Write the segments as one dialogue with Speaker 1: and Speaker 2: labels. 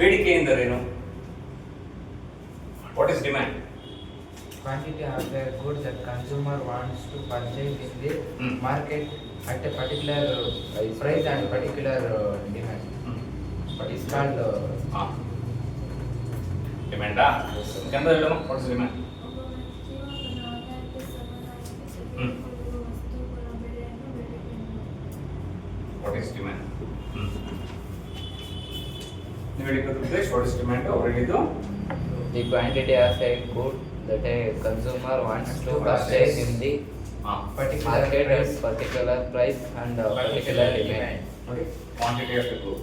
Speaker 1: ಬೇಡಿಕೆ ಎಂದರೇನು what is demand
Speaker 2: quantity of the goods that consumer wants to purchase in the
Speaker 1: Hmm.
Speaker 2: market at a particular uh, price and particular uh, demand. What is called uh,
Speaker 1: ಹಾಂ ಡಿಮ್ಯಾಂಡಾ
Speaker 2: Yes, sir.
Speaker 1: ಚಂದ ಹೇಳಮ್ಮ what is demand
Speaker 3: ಒಬ್ಬ
Speaker 1: ಹೇಳಿದ್ದು ಉದ್ದೇಶ what is demand ಅವ್ರು ಹೇಳಿದ್ದು
Speaker 4: The quantity of a good that a consumer wants to
Speaker 2: To
Speaker 4: purchase
Speaker 2: purchase.
Speaker 4: in the
Speaker 1: ಹಾಂ
Speaker 2: particular
Speaker 4: market
Speaker 2: price.
Speaker 4: at particular price and uh, particular demand.
Speaker 1: ನೋಡಿ quantity of good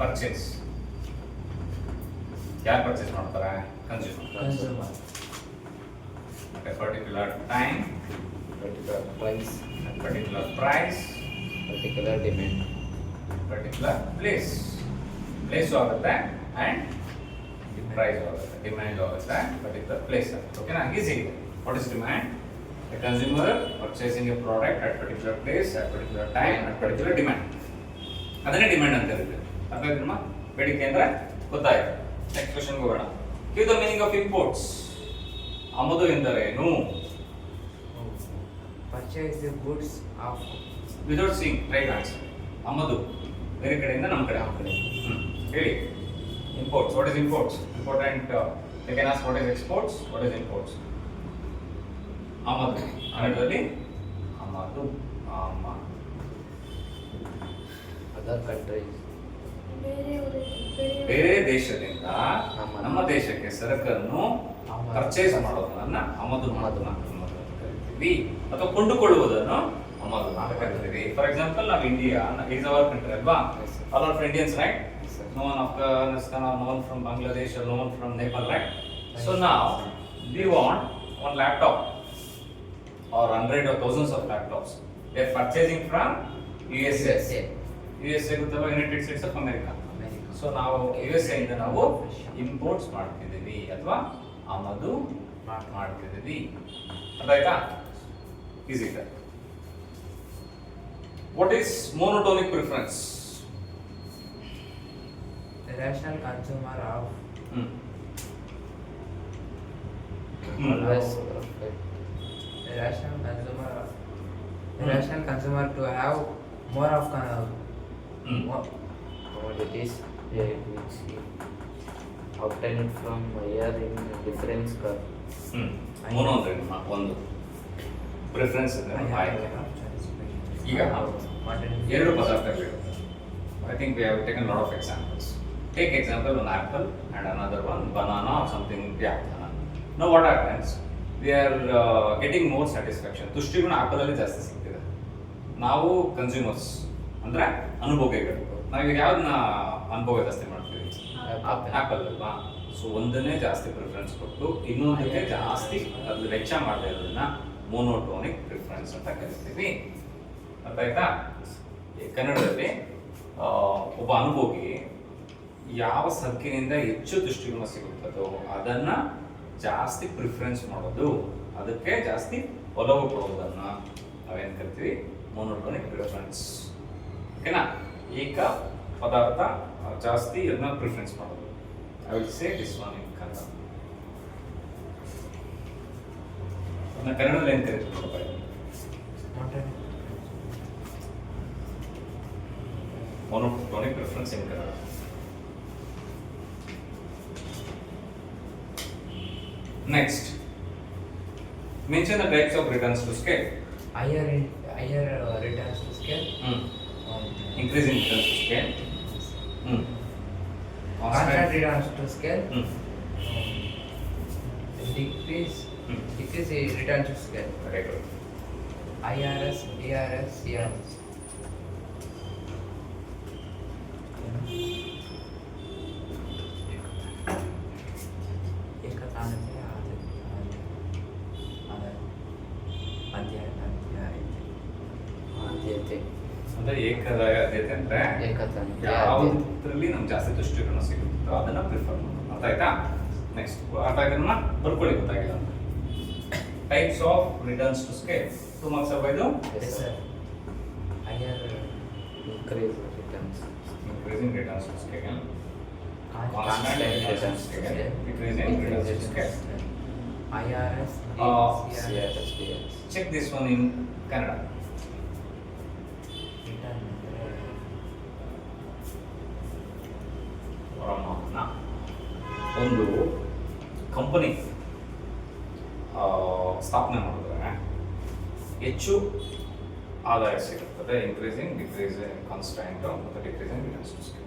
Speaker 1: purchase ಯಾರು purchase ಮಾಡ್ತಾರೆ consumer
Speaker 2: Consumer.
Speaker 1: at a particular time,
Speaker 4: Particular price,
Speaker 1: at particular price,
Speaker 4: particular demand.
Speaker 1: Particular place. Place ಆಗುತ್ತೆ and price ಆಗುತ್ತೆ demand ಆಗುತ್ತೆ particular place Okay, ಓಕೆನಾ easy. What is demand? A consumer purchasing a product at particular place, at particular time, at particular demand. ಅದನ್ನೇ demand ಅಂತ ಇರುತ್ತೆ ಅರ್ಥ ಆಯ್ತಮ್ಮ ಬೇಡಿಕೆ ಅಂದ್ರೆ ಗೊತ್ತಾಯ್ತು ನೆಕ್ಸ್ಟ್ ಕ್ವಶನ್ ಹೋಗೋಣ give the meaning of imports ಆಮದು ಎಂದರೇನು
Speaker 2: Purchase the goods of
Speaker 1: without seeing right answer ಆಮದು ಬೇರೆ ಕಡೆಯಿಂದ ನಮ್ಮ ಕಡೆ ಹಾಕ್ತಾರೆ. ಹೇಳಿ. Imports what is imports important they can ask what is exports what is imports ಆಮದು. ಕನ್ನಡದಲ್ಲಿ ಆಮದು ಆಮ.
Speaker 4: ಅದರ್
Speaker 3: ಕಂಟ್ರಿ
Speaker 1: ಬೇರೆ ದೇಶದಿಂದ
Speaker 4: ನಮ್ಮ-
Speaker 1: ನಮ್ಮ ದೇಶಕ್ಕೆ ಸರಕನ್ನು. ಪರ್ಚೇಸ್ ಮಾಡೋದನ್ನ ಆಮದು ಮಾಡೋದನ್ನ ಆಮದು. ಅಂತ ಕರಿತೀವಿ. ಅಥವಾ ಕೊಂಡುಕೊಳ್ಳುವುದನ್ನು ಫಾರ್ ಎಕ್ಸಾಂಪಲ್ ನಾವು ಇಂಡಿಯಾ ಈಸ್ ಅವರ್ ಕಂಟ್ರಿ ಅಲ್ವಾ
Speaker 4: Yes, sir.
Speaker 1: All are Indians right
Speaker 4: Yes, sir.
Speaker 1: no one Afghanistan, or no one from Bangladesh, or no one from Nepal, right? So now we want one laptop or hundred or thousands of laptops. They are purchasing from USA.
Speaker 2: USA.
Speaker 1: USA ಗೊತ್ತಲ್ವಾ United States of America
Speaker 2: America.
Speaker 1: So ನಾವು U S ಇಂದ ನಾವು imports ಮಾಡ್ತಿದ್ದೀವಿ ಅಥವಾ ಆಮದು ಮಾಡ್ತಿದ್ದೀವಿ ಅದಾಯ್ತಾ easy ಇದೆ What is monotonic preference
Speaker 2: The rational consumer of
Speaker 1: hmm
Speaker 4: Always
Speaker 2: Now-
Speaker 4: perfect.
Speaker 2: the rational consumer of the
Speaker 1: Hmm.
Speaker 2: rational consumer to have more of con-
Speaker 1: hmm
Speaker 2: more,
Speaker 4: commodities yeah, which we obtain it from here in difference curve.
Speaker 1: Hmm mono ಅಂದ್ರೆ ನಿಮ್ಮ ಒಂದು preference
Speaker 2: I
Speaker 1: ಅಂದ್ರೆ
Speaker 2: have
Speaker 1: ಆಯ್ಕೆ ಈಗ ಎರಡು ಪದಾರ್ಥಗಳು I think we have taken lot of examples take example one apple and another one banana or something yeah no what friends we are getting more satisfaction ತುಷ್ಟಿಗುಣ ಆಪಲಲ್ಲಿ ಜಾಸ್ತಿ ಸಿಗ್ತಿದೆ. ನಾವು ಕನ್ಸ್ಯೂಮರ್ಸ್ ಅಂದರೆ ಅನುಭೋಗಿಗಳು ನಾವು ಯಾವ್ದನ್ನ ಅನುಭವ ಜಾಸ್ತಿ ಮಾಡ್ತೀವಿ? ಆಪಲ್ ಅಲ್ವಾ? ಸೊ ಒಂದನ್ನೇ ಜಾಸ್ತಿ ಪ್ರಿಫರೆನ್ಸ್ ಕೊಟ್ಟು ಇನ್ನೊಂದಕ್ಕೆ ಜಾಸ್ತಿ ಅದು ವೆಚ್ಚ ಮಾಡದೇ ಇರೋದನ್ನ ಮೋನೋಟೋನಿಕ್ ಪ್ರಿಫರೆನ್ಸ್ ಅಂತ ಕರಿತೀವಿ. ಅರ್ಥ ಆಯ್ತಾ? ಕನ್ನಡದಲ್ಲಿ ಒಬ್ಬ ಅನುಭೋಗಿ ಯಾವ ಸಂಖ್ಯೆಯಿಂದ ಹೆಚ್ಚು ದೃಷ್ಟಿಗುಣ ಸಿಗುತ್ತದೋ ಅದನ್ನ ಜಾಸ್ತಿ ಪ್ರಿಫರೆನ್ಸ್ ಮಾಡೋದು, ಅದಕ್ಕೆ ಜಾಸ್ತಿ ಒಲವು ಕೊಡೋದನ್ನ ನಾವೇನ್ ಕರಿತೀವಿ? ಮೋನೋಟೋನಿಕ್ ಪ್ರಿಫರೆನ್ಸ್ ಓಕೆನಾ? ಏಕ ಪದಾರ್ಥ ಜಾಸ್ತಿ ಅದನ್ನ ಪ್ರಿಫರೆನ್ಸ್ ಮಾಡೋದು. I will say this one in Kannada. ಅದನ್ನ ಕನ್ನಡದಲ್ಲಿ ಏನ್ ಕರಿತೀವಿ? Monotonic preference in Kannada. Next, mention the types of returns to scale.
Speaker 2: higher in, higher uh, returns to scale. Um,
Speaker 1: Increasing returns to scale. Hmm.
Speaker 2: constant returns to scale.
Speaker 1: Hmm.
Speaker 2: Um, decrease
Speaker 1: Hmm.
Speaker 2: decrease returns to scale.
Speaker 1: Good.
Speaker 2: IRS, DRS, CRS.
Speaker 1: ಅಂದ್ರೆ ಏಕದಾಯ ಆದ್ಯತೆ ಅಂದ್ರೆ
Speaker 4: ಏಕತಾನತೆ
Speaker 1: ಯಾವುದ್ರಲ್ಲಿ ನಮ್ಗೆ ಜಾಸ್ತಿ ದೃಷ್ಟಿಕೋನ ಸಿಗುತ್ತೋ ಅದನ್ನ prefer ಮಾಡೋದು ಅರ್ಥ ಆಯ್ತಾ ನೆಕ್ಸ್ಟ್ ಅರ್ಥ ಆಯ್ತಾ ಬರ್ಕೊಳ್ಳಿ ಗೊತ್ತಾಗಿಲ್ಲ types of returns to scale two marks ಅರ್ಬೈದು
Speaker 2: Yes, sir. Higher
Speaker 4: increase returns
Speaker 1: increase increasing returns to scale.
Speaker 4: Constant returns to scale.
Speaker 1: Decreasing returns to scale.
Speaker 2: IRS,
Speaker 1: Uh,
Speaker 2: CRS,
Speaker 4: CRS.
Speaker 1: Check this one in Canada.
Speaker 2: return.
Speaker 1: ಪ್ರಮಾಣ ಒಂದು company ಸ್ಥಾಪನೆ ಮಾಡಿದ್ರೆ ಹೆಚ್ಚು ಆದಾಯ ಸಿಗುತ್ತದೆ increasing decreasing constant ಮತ್ತು decreasing returns to scale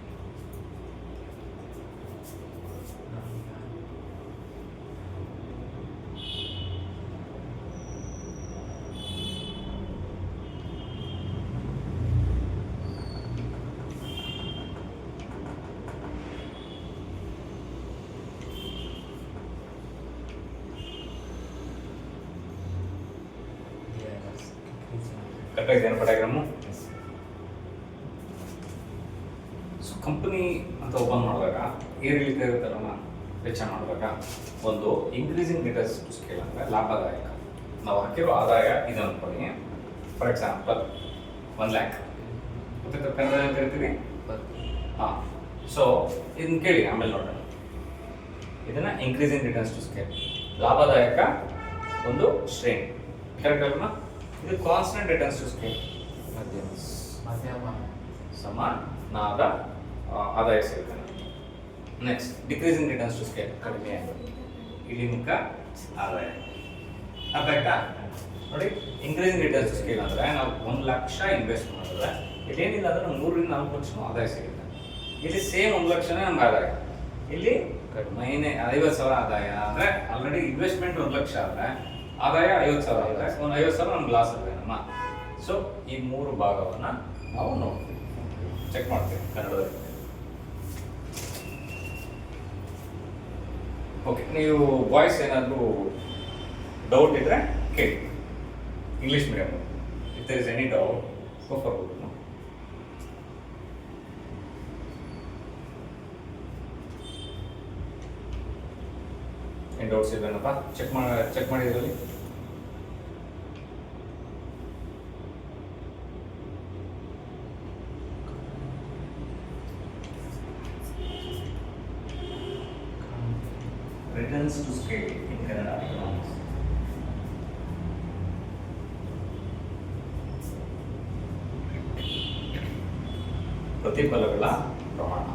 Speaker 2: DRS, increasing.
Speaker 1: ಕರೆಕ್ಟಾಗಿ ಏನು ಡಯಾಗ್ರಾಮು ಸೊ ಕಂಪನಿ ಅಂತ ಓಪನ್ ಮಾಡಿದಾಗ ಏರಿಳಿತ ರೀತಿ ಇರುತ್ತಲ್ಲ ವೆಚ್ಚ ಮಾಡಿದಾಗ ಒಂದು ಇನ್ಕ್ರೀಸಿಂಗ್ ರಿಟರ್ನ್ಸ್ ಟು ಸ್ಕೇಲ್ ಅಂದರೆ ಲಾಭದಾಯಕ. ನಾವು ಹಾಕಿರೋ ಆದಾಯ ಇದು ಅನ್ಕೊಳ್ಳಿ. ಫಾರ್ ಎಕ್ಸಾಂಪಲ್ ಒನ್ ಲ್ಯಾಕ್ ಗೊತ್ತಾಯ್ತು ಕನ್ನಡ ಏನು ಕರಿತೀವಿ ಹಾಂ. ಸೊ ಇದನ್ನ ಕೇಳಿ ಆಮೇಲೆ ನೋಡೋಣ. ಇದನ್ನ ಇನ್ಕ್ರೀಸಿಂಗ್ ರಿಟರ್ನ್ಸ್ ಟು ಸ್ಕೇಲ್ ಲಾಭದಾಯಕ ಒಂದು ಶ್ರೇಣಿ. ಕರೆಕ್ಟ್ ಅಲ್ವಾ ಇದು ಕಾನ್ಸ್ಟೆಂಟ್ ರಿಟರ್ನ್ಸ್ ಟು ಸ್ಕೇಲ್
Speaker 4: ಮಧ್ಯಮ
Speaker 2: ಮಧ್ಯಮ
Speaker 1: ಸಮ ನಾದ ಆದಾಯ ಸಿಗುತ್ತೆ next decreasing returns to scale ಕಡಿಮೆ ಇಳಿಮುಖ ಆದಾಯ. ಅರ್ಥ ನೋಡಿ ಇನ್ಕ್ರೀಸಿಂಗ್ ರಿಟರ್ನ್ಸ್ ಟು ಸ್ಕೇಲ್ ಅಂದರೆ ನಾವು ಒಂದು ಲಕ್ಷ ಇನ್ವೆಸ್ಟ್ ಮಾಡಿದ್ರೆ ಇಲ್ಲೇನಿಲ್ಲ ಅಂದ್ರೆ ಮೂರರಿಂದ ನಾಲ್ಕು ಲಕ್ಷ ಆದಾಯ ಸಿಗುತ್ತೆ. ಇಲ್ಲಿ ಸೇಮ್ ಒಂದು ಲಕ್ಷನೇ ನಮ್ಗೆ ಆದಾಯ. ಇಲ್ಲಿ
Speaker 4: ಕಡಿಮೆ.
Speaker 1: ಮೈನೆ ಐವತ್ತು ಸಾವಿರ ಆದಾಯ. ಅಂದರೆ ಆಲ್ರೆಡಿ ಇನ್ವೆಸ್ಟ್ಮೆಂಟ್ ಒಂದು ಲಕ್ಷ ಆದರೆ ಆದಾಯ ಐವತ್ತು ಸಾವಿರ ಆದರೆ ಒಂದು ಐವತ್ತು ಸಾವಿರ ನಮ್ಗೆ ಲಾಸ್ ಆಗುತ್ತೆ ನಮ್ಮ. ಸೊ ಈ ಮೂರು ಭಾಗವನ್ನು ನಾವು ನೋಡ್ತೀವಿ. ಚೆಕ್ ಮಾಡ್ತೀವಿ ಕನ್ನಡದಲ್ಲಿ. ಓಕೆ ನೀವು ವಾಯ್ಸ್ ಏನಾದರೂ ಡೌಟ್ ಇದ್ದರೆ ಕೇಳಿ. English medium if is any doubt go for Google doubts ಇಲ್ವೇನಪ್ಪ check ಮಾಡಿ ಚೆಕ್ ಮಾಡಿದ್ರಲ್ಲಿ ರಿಟರ್ನ್ಸ್ ಟು ಪ್ರಮಾಣ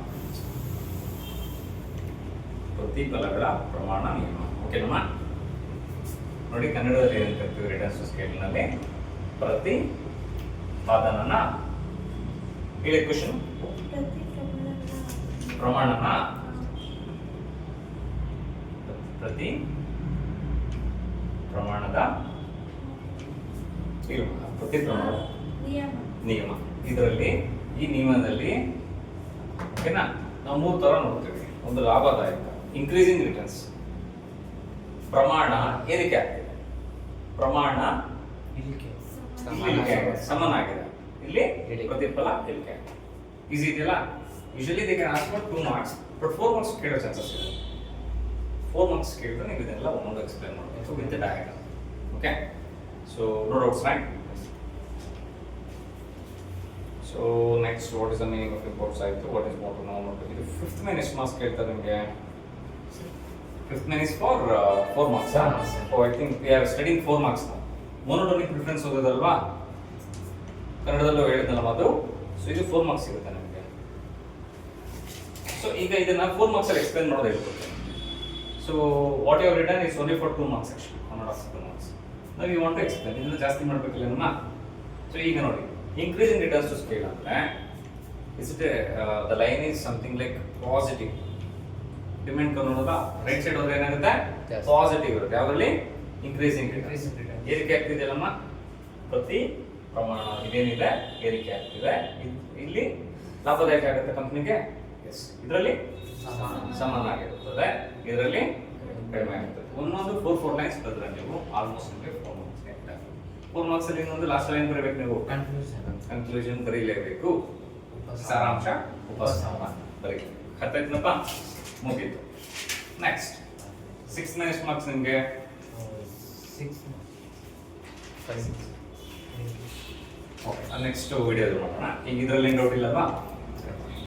Speaker 1: ಪ್ರತಿಫಲಗಳ ಪ್ರಮಾಣ ನಿಯಮ ಓಕೆನಮ್ಮ ನೋಡಿ ಕನ್ನಡದಲ್ಲಿ ಏನಂತ ರಿಟರ್ನ್ಸ್ ಸ್ಕೇಲ್ನಲ್ಲಿ ಪ್ರತಿ ಪಾದನನ ಹೇಳಿ ಕ್ವಶನ್
Speaker 3: ಪ್ರಮಾಣದ
Speaker 1: ಪ್ರಮಾಣನ ಪ್ರತಿ ಪ್ರಮಾಣದ ಪ್ರತಿ ಪ್ರಮಾಣ
Speaker 3: ನಿಯಮ.
Speaker 1: ಇದರಲ್ಲಿ ಈ ನಿಯಮದಲ್ಲಿ ಓಕೆನಾ ನಾವು ಮೂರು ಥರ ನೋಡ್ತೀವಿ. ಒಂದು ಲಾಭದಾಯಕ ಇನ್ಕ್ರೀಸಿಂಗ್ ರಿಟರ್ನ್ಸ್ ಪ್ರಮಾಣ ಏರಿಕೆ ಆಗ್ತಿದೆ? ಪ್ರಮಾಣ
Speaker 2: ಇಳಿಕೆ.
Speaker 1: ಸಮನಾಗಿದೆ. ಇಲ್ಲಿ ಪ್ರತಿಫಲ ಇಳಿಕೆ. ಆಗಿದೆ ಈಸಿ ಇದೆಯಲ್ಲ? Usually they can ask for two marks but four marks ಕೇಳೋ ಚಾನ್ಸಸ್ ಇದೆ. ಫೋರ್ ಮಾರ್ಕ್ಸ್ ಕೇಳಿದ್ರೆ ನೀವು ಇದನ್ನೆಲ್ಲ ಒಂದೊಂದು ಎಕ್ಸ್ಪ್ಲೈನ್ ಮಾಡಬೇಕು with diagram okay so no doubts right so next what is the meaning of imports ಆಯಿತು ವಾಟ್ ಇಸ್ ವಾಟ್ ನೋ ಇದು fifth main ಎಷ್ಟು ಮಾರ್ಕ್ಸ್ ಕೇಳ್ತಾರೆ ನಿಮಗೆ. Fifth main is for four marks
Speaker 2: Four marks.
Speaker 1: I think we are studying four marks monotonic preference ಹೋಗೋದಲ್ವಾ? ಕನ್ನಡದಲ್ಲೂ ಹೇಳಿದ್ನಲ್ಲ ಮಾತು. So ಇದು four marks ಸಿಗುತ್ತೆ ನಮಗೆ. ಸೊ ಈಗ ಇದನ್ನ ಫೋರ್ ಮಾರ್ಕ್ಸ್ ಅಲ್ಲಿ ಎಕ್ಸ್ಪ್ಲೇನ್ ಮಾಡೋದು ಹೇಳ್ಕೊಡ್ತೀನಿ so what you return is only for two marks actually Kannada two marks ನಾವು ಯು ವಾಂಟ್ ಟು ಎಕ್ಸ್ಪ್ಲೈನ್ ಇದನ್ನ ಜಾಸ್ತಿ ಮಾಡಬೇಕಿಲ್ಲ ನಮ್ಮ ಸೊ ಈಗ ನೋಡಿ. ಇನ್ಕ್ರೀಸಿಂಗ್ ರಿಟರ್ನ್ಸ್ ಟು ಸ್ಕೇಲ್ ಅಂದ್ರೆ is it the line is something like positive demand ನೋಡುವ right side ಹೋದ್ರೆ ಏನಾಗುತ್ತೆ. ಪಾಸಿಟಿವ್ ಇರುತ್ತೆ. ಯಾವ್ದ್ರಲ್ಲಿ?
Speaker 2: Increasing increasing.
Speaker 1: ಏರಿಕೆ ಆಗ್ತಿದೆಯಲ್ಲಮ್ಮ ಪ್ರತಿ ಪ್ರಮಾಣ ಇದೇನಿದೆ? ಏರಿಕೆ ಆಗ್ತಿದೆ. ಇಲ್ಲಿ ಲಾಭದಾಯಕ ಆಗುತ್ತೆ ಕಂಪ್ನಿಗೆ? ಎಸ್ ಇದರಲ್ಲಿ?
Speaker 2: ಸಮಾನ.
Speaker 1: ಆಗಿರುತ್ತದೆ ಇದರಲ್ಲಿ ಕಡಿಮೆ ಆಗುತ್ತದೆ ಒಂದೊಂದು ಫೋರ್ ಫೋರ್ ಲೈನ್ಸ್ ಬರೆದ್ರೆ ನೀವು ಆಲ್ಮೋಸ್ಟ್ ನಿಮಗೆ ಫೋರ್ ಮಾರ್ಕ್ಸ್ ಫೋರ್ ಮಾರ್ಕ್ಸ್ ಅಲ್ಲಿ ಇನ್ನೊಂದು ಲಾಸ್ಟ್ ಲೈನ್ ಬರೀಬೇಕು ನೀವು?
Speaker 2: ಕನ್ಫ್ಯೂಷನ್
Speaker 1: ಕನ್ಕ್ಲೂಷನ್ ಬರೀಲೇಬೇಕು. ಸಾರಾಂಶ ಉಪಸ್ಥಾನ ಬರೀ ಅರ್ಥ ಆಯ್ತನಪ್ಪ ಮುಗೀತು. ನೆಕ್ಸ್ಟ್ ಸಿಕ್ಸ್ ಎಷ್ಟು ಮಾರ್ಕ್ಸ್ ನಿಮಗೆ?
Speaker 2: Six
Speaker 4: five six
Speaker 1: okay next video ಮಾಡೋಣ. ಈಗ ಇದರಲ್ಲಿ ಏನು ಡೌಟ್ ಇಲ್ಲವಾ